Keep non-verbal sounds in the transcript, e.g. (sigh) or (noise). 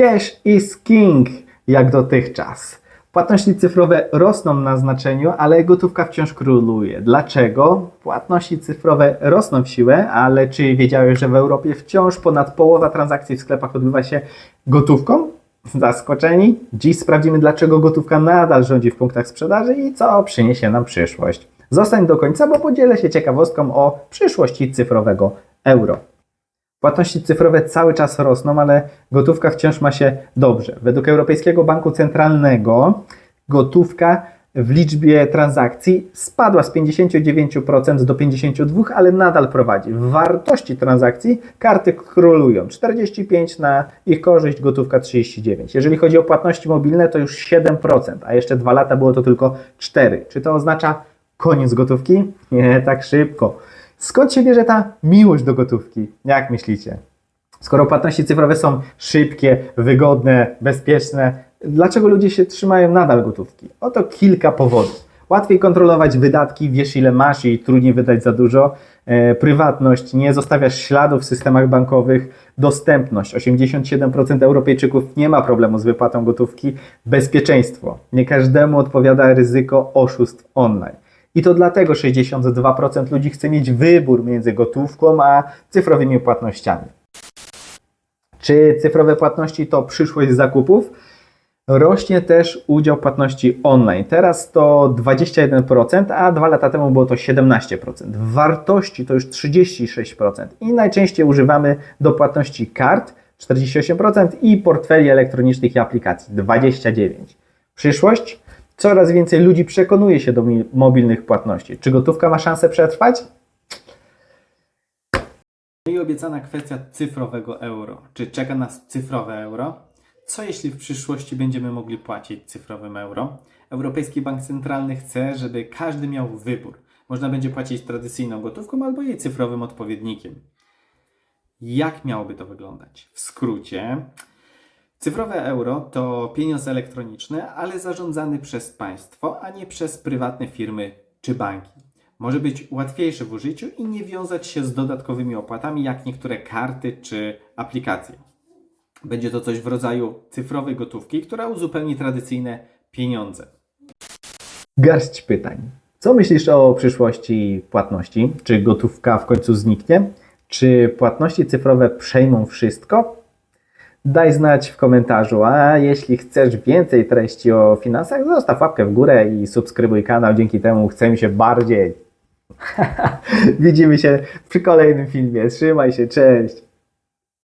Cash is king, jak dotychczas. Płatności cyfrowe rosną na znaczeniu, ale gotówka wciąż króluje. Dlaczego? Płatności cyfrowe rosną w siłę, ale czy wiedziałeś, że w Europie wciąż ponad połowa transakcji w sklepach odbywa się gotówką? Zaskoczeni? Dziś sprawdzimy, dlaczego gotówka nadal rządzi w punktach sprzedaży i co przyniesie nam przyszłość. Zostań do końca, bo podzielę się ciekawostką o przyszłości cyfrowego euro. Płatności cyfrowe cały czas rosną, ale gotówka wciąż ma się dobrze. Według Europejskiego Banku Centralnego gotówka w liczbie transakcji spadła z 59% do 52%, ale nadal prowadzi. W wartości transakcji karty królują. 45 na ich korzyść, gotówka 39. Jeżeli chodzi o płatności mobilne, to już 7%, a jeszcze dwa lata było to tylko 4%. Czy to oznacza koniec gotówki? Nie tak szybko. Skąd się bierze ta miłość do gotówki? Jak myślicie? Skoro płatności cyfrowe są szybkie, wygodne, bezpieczne, dlaczego ludzie się trzymają nadal gotówki? Oto kilka powodów. Łatwiej kontrolować wydatki, wiesz ile masz i trudniej wydać za dużo. E, prywatność, nie zostawiasz śladów w systemach bankowych. Dostępność, 87% Europejczyków nie ma problemu z wypłatą gotówki. Bezpieczeństwo, nie każdemu odpowiada ryzyko oszustw online. I to dlatego 62% ludzi chce mieć wybór między gotówką a cyfrowymi płatnościami. Czy cyfrowe płatności to przyszłość zakupów? Rośnie też udział płatności online. Teraz to 21%, a dwa lata temu było to 17%. W wartości to już 36%. I najczęściej używamy do płatności kart 48% i portfeli elektronicznych i aplikacji 29%. Przyszłość? Coraz więcej ludzi przekonuje się do mobilnych płatności. Czy gotówka ma szansę przetrwać? I obiecana kwestia cyfrowego euro. Czy czeka nas cyfrowe euro? Co jeśli w przyszłości będziemy mogli płacić cyfrowym euro? Europejski Bank Centralny chce, żeby każdy miał wybór. Można będzie płacić tradycyjną gotówką albo jej cyfrowym odpowiednikiem. Jak miałoby to wyglądać? W skrócie, cyfrowe euro to pieniądz elektroniczny, ale zarządzany przez państwo, a nie przez prywatne firmy czy banki. Może być łatwiejszy w użyciu i nie wiązać się z dodatkowymi opłatami, jak niektóre karty czy aplikacje. Będzie to coś w rodzaju cyfrowej gotówki, która uzupełni tradycyjne pieniądze. Garść pytań. Co myślisz o przyszłości płatności? Czy gotówka w końcu zniknie? Czy płatności cyfrowe przejmą wszystko? Daj znać w komentarzu, a jeśli chcesz więcej treści o finansach, zostaw łapkę w górę i subskrybuj kanał, dzięki temu chce mi się bardziej. (laughs) Widzimy się przy kolejnym filmie. Trzymaj się, cześć!